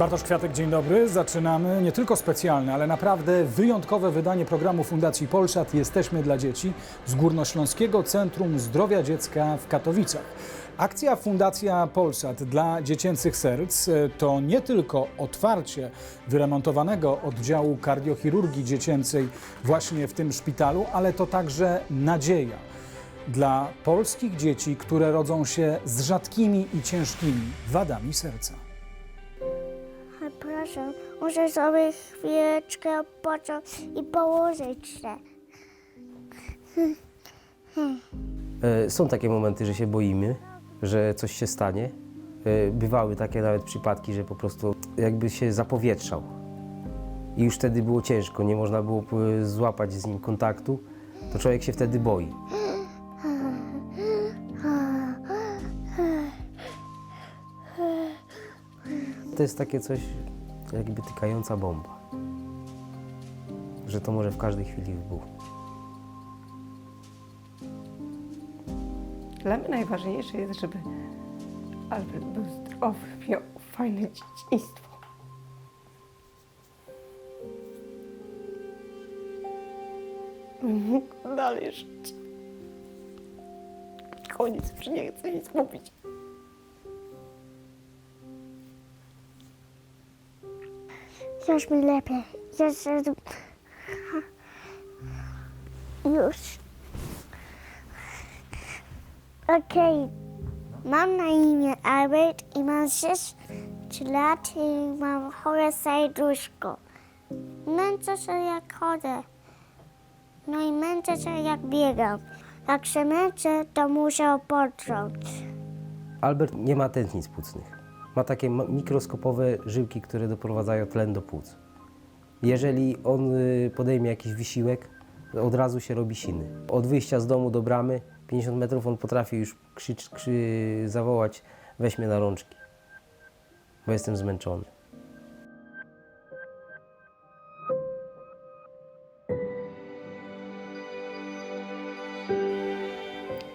Bartosz Kwiatek, dzień dobry. Zaczynamy nie tylko specjalne, ale naprawdę wyjątkowe wydanie programu Fundacji Polsat Jesteśmy dla Dzieci z Górnośląskiego Centrum Zdrowia Dziecka w Katowicach. Akcja Fundacja Polsat dla Dziecięcych Serc e, to nie tylko otwarcie wyremontowanego oddziału kardiochirurgii dziecięcej właśnie w tym szpitalu, ale to także nadzieja dla polskich dzieci, które rodzą się z rzadkimi i ciężkimi wadami serca. A proszę, muszę sobie chwileczkę odpocząć i położyć się. E, Są takie momenty, że się boimy, że coś się stanie. E, Bywały takie nawet przypadki, że po prostu jakby się zapowietrzał. I już wtedy było ciężko, nie można było e, złapać z nim kontaktu. To człowiek się wtedy boi. To jest takie coś, jakby tykająca bomba. Że to może w każdej chwili wybuchnąć. Dla mnie najważniejsze jest, żeby Albert był zdrowy, miał fajne dzieciństwo. Mógł dalej żyć. Koniec, już nie chcę nic mówić. Już mi lepiej. Już. Już. Okej. Mam na imię Albert i mam 6 lat i mam chore serduszko. Męczę się jak chodzę. No i męczę się jak biegam. Jak się męczę, to muszę odpocząć. Albert nie ma tętnic płucnych. Ma takie mikroskopowe żyłki, które doprowadzają tlen do płuc. Jeżeli on y, podejmie jakiś wysiłek, od razu się robi siny. Od wyjścia z domu do bramy, 50 metrów, on potrafi już krzycz, krzy, zawołać, weź mnie na rączki, bo jestem zmęczony.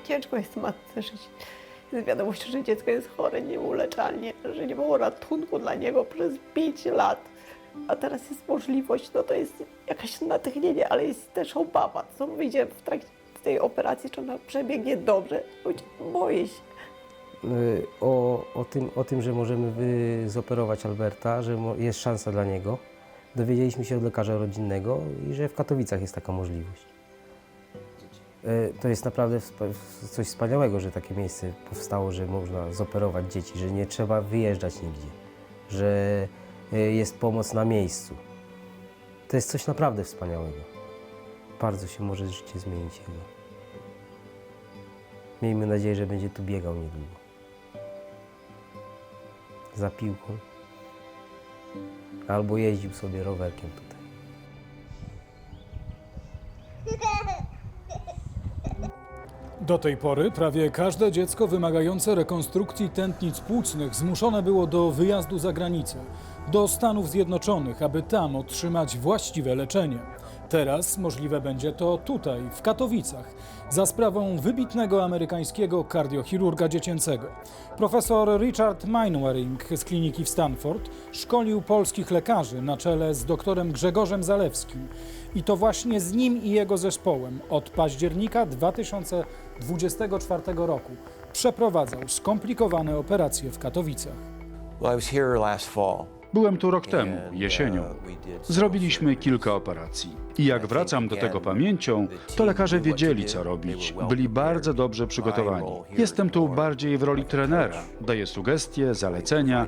Ciężko jest matce żyć z wiadomością, że dziecko jest chore nieuleczalnie, że nie było ratunku dla niego przez 5 lat. A teraz jest możliwość, no to jest jakaś natchnienie, ale jest też obawa, co wyjdzie w trakcie tej operacji, czy ona przebiegnie dobrze. Choć Boję się. Y, O, o, tym, o tym, że możemy zoperować Alberta, że jest szansa dla niego, dowiedzieliśmy się od lekarza rodzinnego i że w Katowicach jest taka możliwość. Y, To jest naprawdę coś wspaniałego, że takie miejsce powstało, że można zoperować dzieci, że nie trzeba wyjeżdżać nigdzie, że y, jest pomoc na miejscu. To jest coś naprawdę wspaniałego. Bardzo się może życie zmienić jego. Miejmy nadzieję, że będzie tu biegał niedługo. Za piłką. Albo jeździł sobie rowerkiem tutaj. Do tej pory prawie każde dziecko wymagające rekonstrukcji tętnic płucnych zmuszone było do wyjazdu za granicę, do Stanów Zjednoczonych, aby tam otrzymać właściwe leczenie. Teraz możliwe będzie to tutaj, w Katowicach, za sprawą wybitnego amerykańskiego kardiochirurga dziecięcego. Profesor Richard Mainwaring z kliniki w Stanford szkolił polskich lekarzy na czele z doktorem Grzegorzem Zalewskim. I to właśnie z nim i jego zespołem od października 2024 roku przeprowadzał skomplikowane operacje w Katowicach. Byłem tu rok temu, jesienią. uh, did Zrobiliśmy kilka operacji. I jak wracam do tego pamięcią, to lekarze wiedzieli, co robić. Byli bardzo dobrze przygotowani. Jestem tu bardziej w roli trenera. Daję sugestie, zalecenia.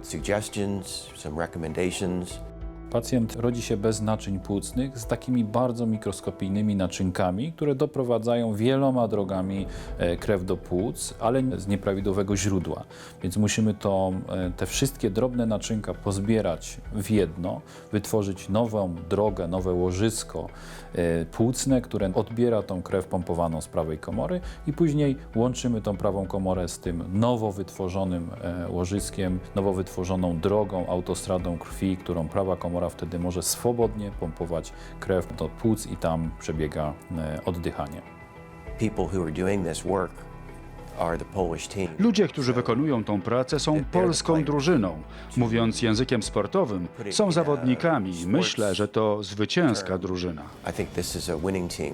Pacjent rodzi się bez naczyń płucnych z takimi bardzo mikroskopijnymi naczynkami, które doprowadzają wieloma drogami e, krew do płuc, ale z nieprawidłowego źródła. Więc musimy to, e, te wszystkie drobne naczynka pozbierać w jedno, wytworzyć nową drogę, nowe łożysko płucne, które odbiera tą krew pompowaną z prawej komory i później łączymy tą prawą komorę z tym nowo wytworzonym e, łożyskiem, nowo wytworzoną drogą, autostradą krwi, którą prawa komora wtedy może swobodnie pompować krew do płuc i tam przebiega e, oddychanie. People who are doing this work Ludzie, którzy wykonują tą pracę, są polską drużyną. Mówiąc językiem sportowym, są zawodnikami. Myślę, że to zwycięska drużyna. I think this is a winning team.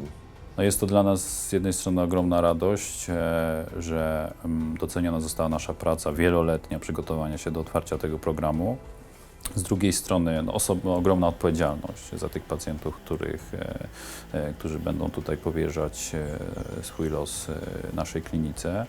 No jest to dla nas z jednej strony ogromna radość, e, że mm, doceniona została nasza praca wieloletnia przygotowania się do otwarcia tego programu. Z drugiej strony no, ogromna odpowiedzialność za tych pacjentów, których, e, e, którzy będą tutaj powierzać e, swój los e, naszej klinice.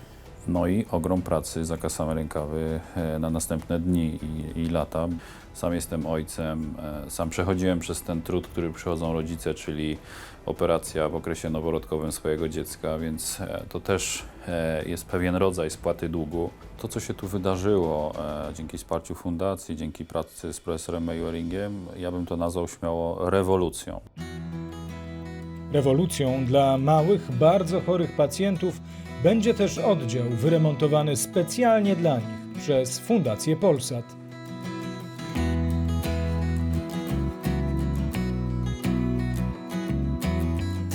No i ogrom pracy za rękawy e, na następne dni i, i lata. Sam jestem ojcem, e, sam przechodziłem przez ten trud, który przychodzą rodzice, czyli operacja w okresie noworodkowym swojego dziecka, więc to też jest pewien rodzaj spłaty długu. To, co się tu wydarzyło e, dzięki wsparciu fundacji, dzięki pracy z profesorem Mayeringiem, ja bym to nazwał śmiało rewolucją. Rewolucją dla małych, bardzo chorych pacjentów będzie też oddział wyremontowany specjalnie dla nich przez Fundację Polsat.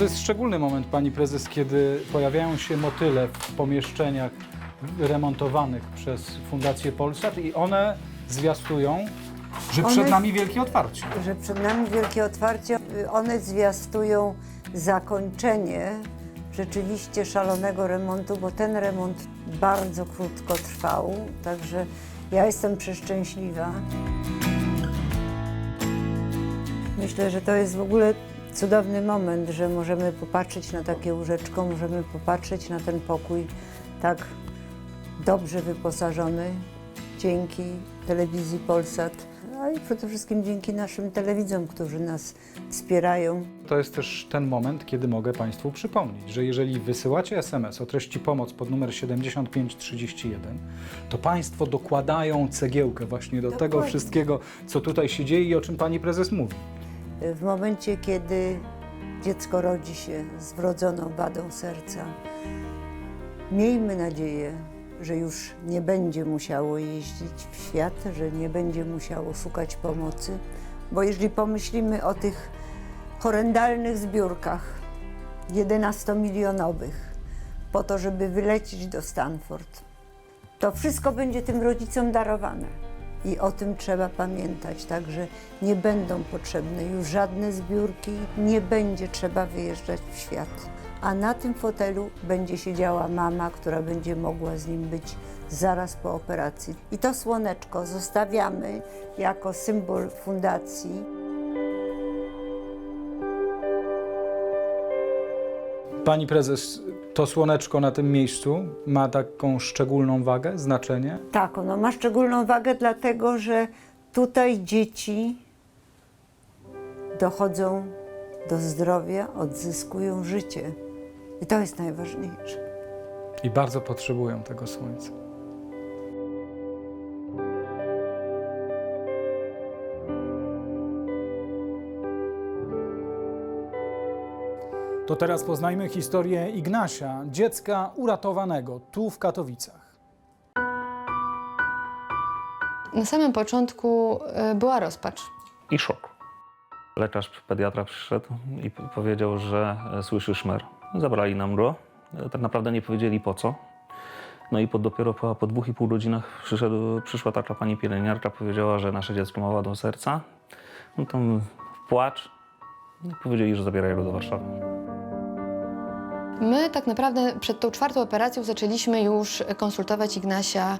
To jest szczególny moment, pani prezes, kiedy pojawiają się motyle w pomieszczeniach remontowanych przez Fundację Polsat i one zwiastują, że przed One- nami wielkie otwarcie. że przed nami wielkie otwarcie. One zwiastują zakończenie rzeczywiście szalonego remontu, bo ten remont bardzo krótko trwał, także ja jestem przeszczęśliwa. Myślę, że to jest w ogóle cudowny moment, że możemy popatrzeć na takie łóżeczko, możemy popatrzeć na ten pokój tak dobrze wyposażony dzięki telewizji Polsat, a i przede wszystkim dzięki naszym telewidzom, którzy nas wspierają. To jest też ten moment, kiedy mogę Państwu przypomnieć, że jeżeli wysyłacie SMS o treści pomoc pod numer 7531, to Państwo dokładają cegiełkę właśnie do tego Dokładnie. wszystkiego, co tutaj się dzieje i o czym Pani Prezes mówi. W momencie, kiedy dziecko rodzi się z wrodzoną wadą serca, miejmy nadzieję, że już nie będzie musiało jeździć w świat, że nie będzie musiało szukać pomocy, bo jeżeli pomyślimy o tych horrendalnych zbiórkach 11-milionowych po to, żeby wylecieć do Stanford, to wszystko będzie tym rodzicom darowane. I o tym trzeba pamiętać, także nie będą potrzebne już żadne zbiórki, nie będzie trzeba wyjeżdżać w świat. A na tym fotelu będzie siedziała mama, która będzie mogła z nim być zaraz po operacji. I to słoneczko zostawiamy jako symbol fundacji. Pani Prezes, to słoneczko na tym miejscu ma taką szczególną wagę, znaczenie? Tak, ono ma szczególną wagę, dlatego że tutaj dzieci dochodzą do zdrowia, odzyskują życie. I to jest najważniejsze. I bardzo potrzebują tego słońca. To teraz poznajmy historię Ignasia, dziecka uratowanego tu w Katowicach. Na samym początku e, była rozpacz. i szok. Lekarz pediatra przyszedł i p- powiedział, że e, słyszy szmer. Zabrali nam go. E, Tak naprawdę nie powiedzieli po co. No i po, dopiero po, po dwóch i pół godzinach przyszedł, przyszła taka pani pielęgniarka, powiedziała, że nasze dziecko ma wadę serca. No tam płacz. No i powiedzieli, że zabierają go do Warszawy. My tak naprawdę przed tą czwartą operacją zaczęliśmy już konsultować Ignasia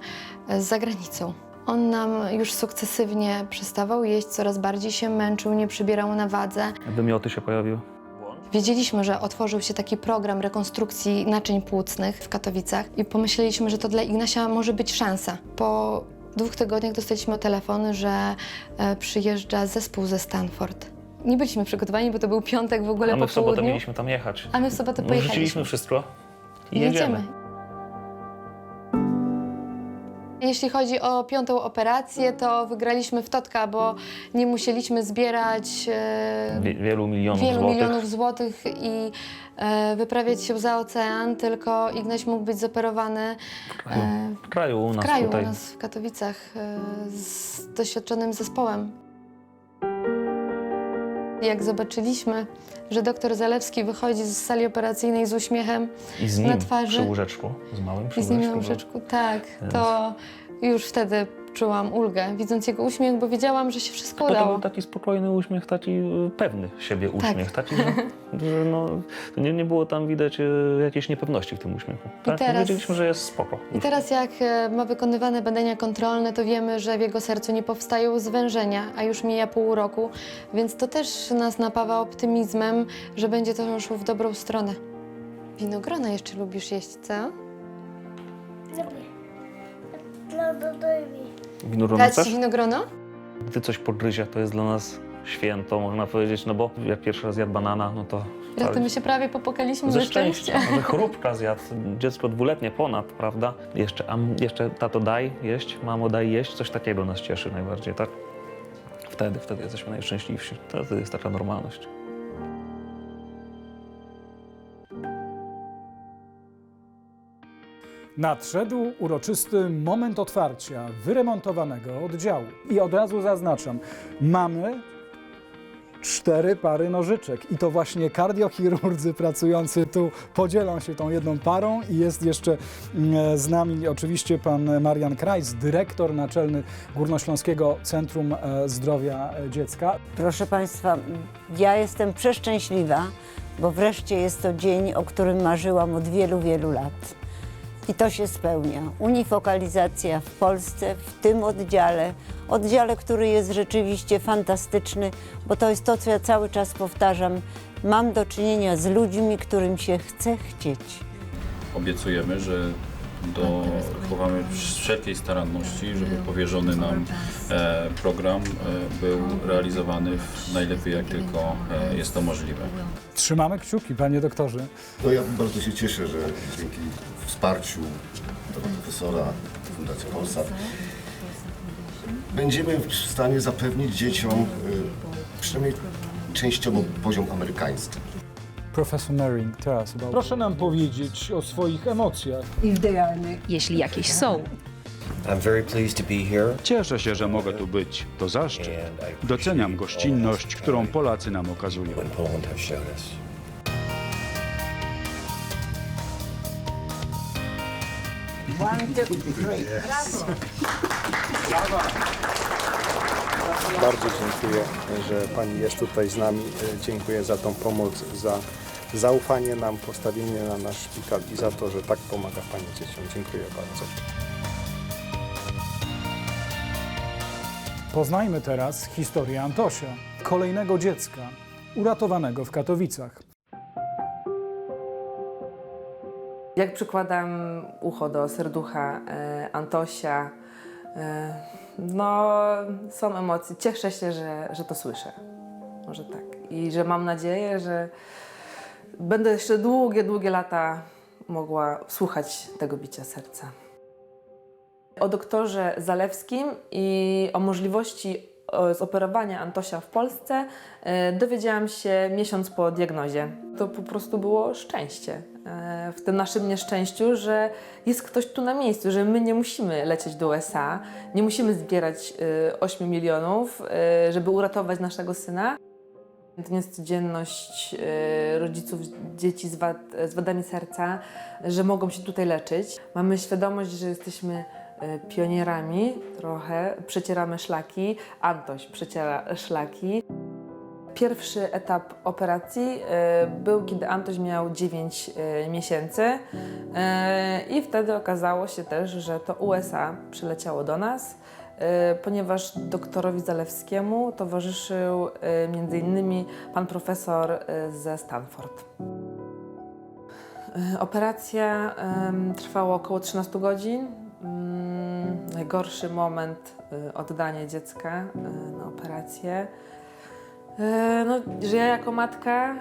z zagranicą. On nam już sukcesywnie przestawał jeść, coraz bardziej się męczył, nie przybierał na wadze. Wymioty się pojawiły. Wiedzieliśmy, że otworzył się taki program rekonstrukcji naczyń płucnych w Katowicach i pomyśleliśmy, że to dla Ignasia może być szansa. Po dwóch tygodniach dostaliśmy telefon, że e, przyjeżdża zespół ze Stanford. Nie byliśmy przygotowani, bo to był piątek w ogóle A my po w sobotę południu. mieliśmy tam jechać. A my w sobotę No, pojechaliśmy. Rzuciliśmy wszystko i jedziemy. Jeśli chodzi o piątą operację, to wygraliśmy w Totka, bo nie musieliśmy zbierać e, Wie, wielu milionów wielu złotych. milionów złotych i e, wyprawiać się za ocean, tylko Ignaś mógł być zoperowany e, W kraju u w nas kraju tutaj. u nas w Katowicach e, z doświadczonym zespołem. Jak zobaczyliśmy, że doktor Zalewski wychodzi z sali operacyjnej z uśmiechem I z na nim twarzy. przy łóżeczku, z małym przy i z nim na łóżeczku, tak, to już wtedy czułam ulgę, widząc jego uśmiech, bo wiedziałam, że się wszystko Bo to udało. był taki spokojny uśmiech, taki y, pewny siebie uśmiech, taki, że, że no, nie, nie było tam widać y, jakiejś niepewności w tym uśmiechu. Tak? teraz- Wiedzieliśmy, że jest spoko. I teraz jak e, ma wykonywane badania kontrolne, to wiemy, że w jego sercu nie powstają zwężenia, a już mija pół roku, więc to też nas napawa optymizmem, że będzie to szło w dobrą stronę. Winogrona jeszcze lubisz jeść, co? Dla Dodojmi. Winogron Dać ci winogrono? Gdy coś podgryzie, to jest dla nas święto, można powiedzieć, no bo jak pierwszy raz jadł banana, no to... Raz to my się prawie popłakaliśmy Ze ze szczęścia. chrupka zjadł, dziecko dwuletnie ponad, prawda? Jeszcze, a jeszcze tato daj jeść, mamo daj jeść, coś takiego nas cieszy najbardziej, tak? Wtedy, wtedy jesteśmy najszczęśliwsi. Wtedy jest taka normalność. Nadszedł uroczysty moment otwarcia wyremontowanego oddziału. I od razu zaznaczam, mamy cztery pary nożyczek. I to właśnie kardiochirurdzy pracujący tu podzielą się tą jedną parą. I jest jeszcze mm, z nami oczywiście pan Marian Krajs, dyrektor naczelny Górnośląskiego Centrum e, Zdrowia e, Dziecka. Proszę Państwa, ja jestem przeszczęśliwa, bo wreszcie jest to dzień, o którym marzyłam od wielu, wielu lat. I to się spełnia. Unifokalizacja w Polsce, w tym oddziale, oddziale, który jest rzeczywiście fantastyczny, bo to jest to, co ja cały czas powtarzam. Mam do czynienia z ludźmi, którym się chce chcieć. Obiecujemy, że dochowamy wszelkiej staranności, żeby powierzony nam e, program e, był realizowany w najlepiej jak tylko e, jest to możliwe. Trzymamy kciuki, panie doktorze. No ja bardzo się cieszę, że dzięki wsparciu pana profesora Fundacji Polsat będziemy w stanie zapewnić dzieciom przynajmniej częściowo poziom amerykański. Professor Mering, us about... Proszę nam powiedzieć o swoich emocjach. jeśli jakieś są. I'm very pleased to be here. Cieszę się, że mogę tu być. To zaszczyt. Doceniam gościnność, którą Polacy nam okazują. When Poland have shown us. Bardzo dziękuję, że Pani jest tutaj z nami. Dziękuję za tą pomoc, za zaufanie nam, postawienie na nasz szpital i za to, że tak pomaga Pani dzieciom. Dziękuję bardzo. Poznajmy teraz historię Antosia, kolejnego dziecka uratowanego w Katowicach. Jak przykładam ucho do serducha e, Antosia, e, no są emocje. Cieszę się, że, że to słyszę. Może tak. I że mam nadzieję, że będę jeszcze długie, długie lata mogła słuchać tego bicia serca. O doktorze Zalewskim i o możliwości zoperowania Antosia w Polsce e, dowiedziałam się miesiąc po diagnozie. To po prostu było szczęście. E, W tym naszym nieszczęściu, że jest ktoś tu na miejscu, że my nie musimy lecieć do USA, nie musimy zbierać e, 8 milionów, e, żeby uratować naszego syna. To jest codzienność rodziców dzieci z, wad, z wadami serca, że mogą się tutaj leczyć. Mamy świadomość, że jesteśmy pionierami trochę, przecieramy szlaki. Antoś przeciera szlaki. Pierwszy etap operacji e, był, kiedy Antoś miał 9 e, miesięcy e, i wtedy okazało się też, że to USA przyleciało do nas, e, ponieważ doktorowi Zalewskiemu towarzyszył e, m.in. pan profesor e, ze Stanford. E, Operacja trwała około 13 godzin. Najgorszy moment e, oddanie dziecka e, na operację. E, No, że ja jako matka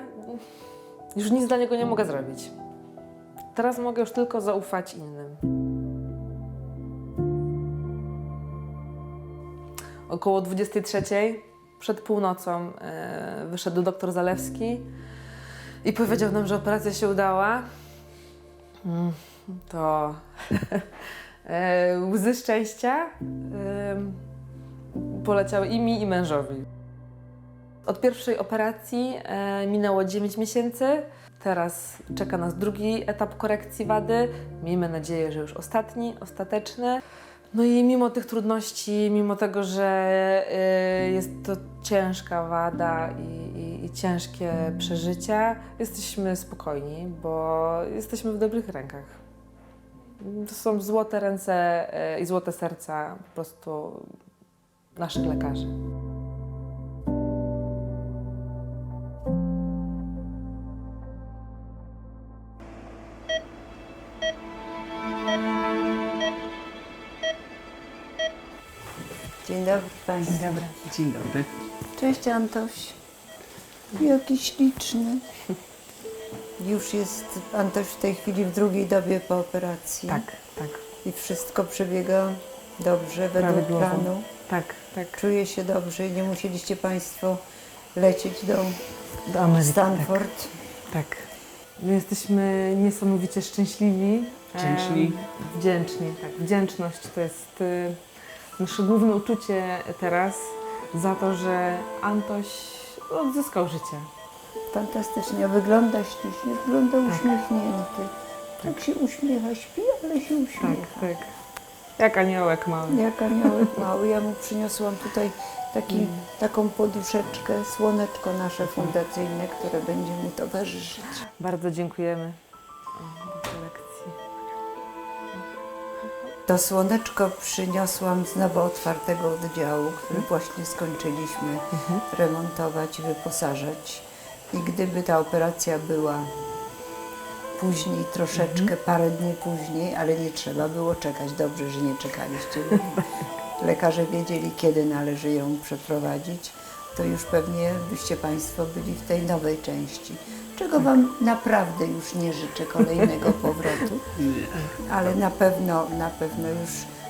już nic dla niego nie mogę zrobić. Teraz mogę już tylko zaufać innym. Około 23 przed północą wyszedł doktor Zalewski i powiedział nam, że operacja się udała. Mm, To łzy szczęścia e, poleciały i mi, i mężowi. Od pierwszej operacji e, minęło 9 miesięcy. Teraz czeka nas drugi etap korekcji wady. Miejmy nadzieję, że już ostatni, ostateczny. No i mimo tych trudności, mimo tego, że e, jest to ciężka wada i, i, i ciężkie przeżycia, jesteśmy spokojni, bo jesteśmy w dobrych rękach. To są złote ręce e, i złote serca po prostu naszych lekarzy. Dzień dobry Pani. Dzień dobry. Dzień dobry. Cześć Antoś. Jaki śliczny. Już jest Antoś w tej chwili w drugiej dobie po operacji. Tak, tak. I wszystko przebiega dobrze, według Prawidłowo. planu. Tak, tak. Czuje się dobrze i nie musieliście Państwo lecieć do, Do Ameryki, Stanford. Tak. My jesteśmy niesamowicie szczęśliwi. Wdzięczni. Wdzięczni, tak. Wdzięczność to jest y, nasze główne uczucie teraz za to, że Antoś odzyskał życie. Fantastycznie. Wygląda ślicznie, wygląda Tak. uśmiechnięty. Tak się uśmiecha, śpi, ale się Tak, uśmiecha. tak. Jak aniołek mały. Jak aniołek mały. Ja mu przyniosłam tutaj taki, taką poduszeczkę, słoneczko nasze fundacyjne, które będzie mu towarzyszyć. Bardzo dziękujemy o, za tę lekcję. To słoneczko przyniosłam z nowo otwartego oddziału, który właśnie skończyliśmy remontować, wyposażać. I gdyby ta operacja była później, troszeczkę, parę dni później, ale nie trzeba było czekać. Dobrze, że nie czekaliście. Lekarze wiedzieli, kiedy należy ją przeprowadzić. To już pewnie byście Państwo byli w tej nowej części. Czego Wam naprawdę już nie życzę kolejnego powrotu. Ale na pewno, na pewno już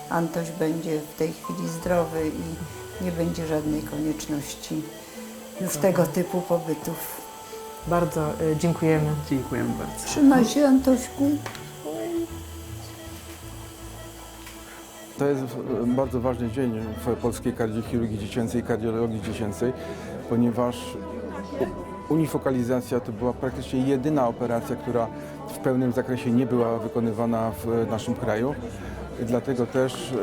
Antoś będzie w tej chwili zdrowy i nie będzie żadnej konieczności już tego typu pobytów. Bardzo y, dziękujemy. Dziękujemy bardzo. Trzymaj się Antośku. To jest e, bardzo ważny dzień w polskiej kardiochirurgii dziecięcej i kardiologii dziecięcej, ponieważ unifokalizacja to była praktycznie jedyna operacja, która w pełnym zakresie nie była wykonywana w naszym kraju. Dlatego też e,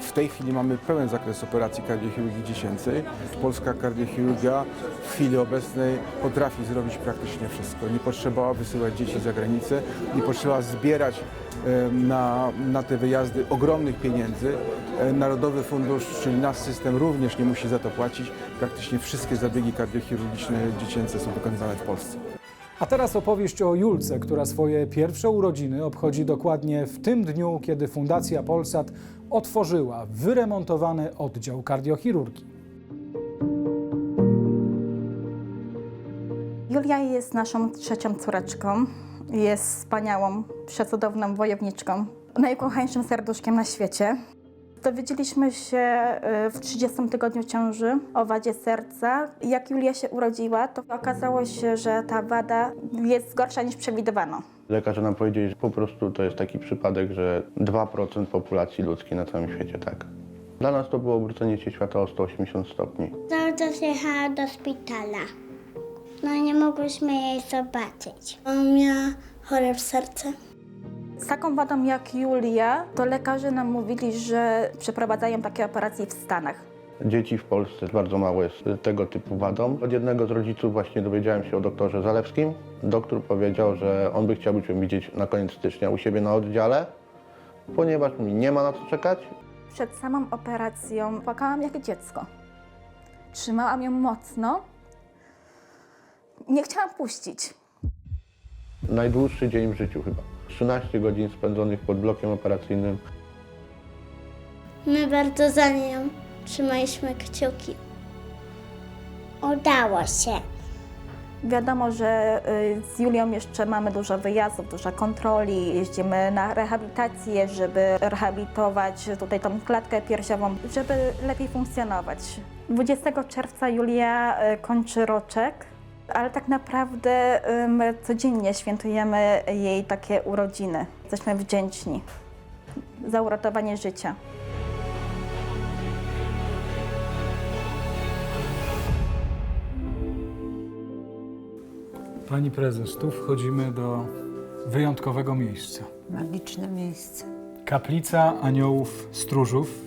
w tej chwili mamy pełen zakres operacji kardiochirurgii dziecięcej. Polska kardiochirurgia w chwili obecnej potrafi zrobić praktycznie wszystko. Nie potrzebowała wysyłać dzieci za granicę, nie potrzeba zbierać e, na, na te wyjazdy ogromnych pieniędzy. E, Narodowy Fundusz, czyli nasz system również nie musi za to płacić. Praktycznie wszystkie zabiegi kardiochirurgiczne dziecięce są wykonywane w Polsce. A teraz opowieść o Julce, która swoje pierwsze urodziny obchodzi dokładnie w tym dniu, kiedy Fundacja Polsat otworzyła wyremontowany oddział kardiochirurgii. Julia jest naszą trzecią córeczką. Jest wspaniałą, przecudowną wojowniczką, najukochańszym serduszkiem na świecie. Dowiedzieliśmy się y, w 30 tygodniu ciąży o wadzie serca. Jak Julia się urodziła, to okazało się, że ta wada jest gorsza niż przewidywano. Lekarze nam powiedzieli, że po prostu to jest taki przypadek, że 2% populacji ludzkiej na całym świecie, tak. Dla nas to było obrócenie się świata o 180 stopni. Cały czas jechała do szpitala. No i nie mogłyśmy jej zobaczyć. On miała chore w serce. Z taką wadą jak Julia, to lekarze nam mówili, że przeprowadzają takie operacje w Stanach. Dzieci w Polsce bardzo mało jest tego typu wadą. Od jednego z rodziców właśnie dowiedziałem się o doktorze Zalewskim. Doktor powiedział, że on by chciał mnie widzieć na koniec stycznia u siebie na oddziale, ponieważ mi nie ma na co czekać. Przed samą operacją płakałam jak dziecko. Trzymałam ją mocno. Nie chciałam puścić. Najdłuższy dzień w życiu chyba. 13 godzin spędzonych pod blokiem operacyjnym. My bardzo za nią trzymaliśmy kciuki. Udało się. Wiadomo, że y, z Julią jeszcze mamy dużo wyjazdów, dużo kontroli. Jeździmy na rehabilitację, żeby rehabilitować tutaj tą klatkę piersiową, żeby lepiej funkcjonować. 20 czerwca Julia y, kończy roczek, ale tak naprawdę my codziennie świętujemy jej takie urodziny. Jesteśmy wdzięczni za uratowanie życia. Pani prezes, tu wchodzimy do wyjątkowego miejsca. Magiczne miejsce. Kaplica Aniołów Stróżów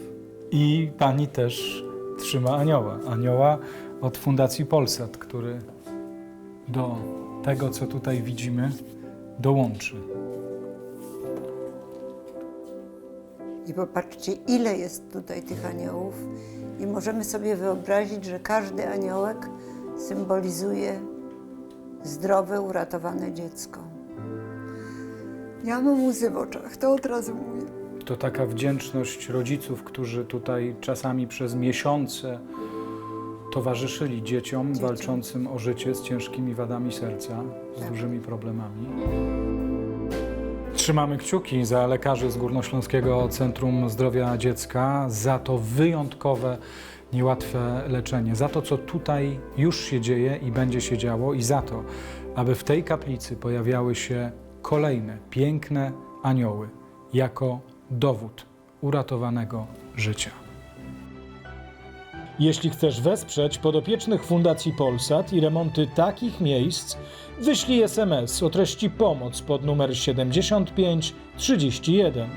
i pani też trzyma anioła. Anioła od Fundacji Polsat, który do tego, co tutaj widzimy, dołączy. I popatrzcie, ile jest tutaj tych aniołów. I możemy sobie wyobrazić, że każdy aniołek symbolizuje zdrowe, uratowane dziecko. Ja mam łzy w oczach, to od razu mówię. To taka wdzięczność rodziców, którzy tutaj czasami przez miesiące towarzyszyli dzieciom, walczącym o życie z ciężkimi wadami serca, z dużymi problemami. Trzymamy kciuki za lekarzy z Górnośląskiego Centrum Zdrowia Dziecka, za to wyjątkowe, niełatwe leczenie, za to, co tutaj już się dzieje i będzie się działo, i za to, aby w tej kaplicy pojawiały się kolejne piękne anioły jako dowód uratowanego życia. Jeśli chcesz wesprzeć podopiecznych Fundacji Polsat i remonty takich miejsc, wyślij SMS o treści pomoc pod numer 7531.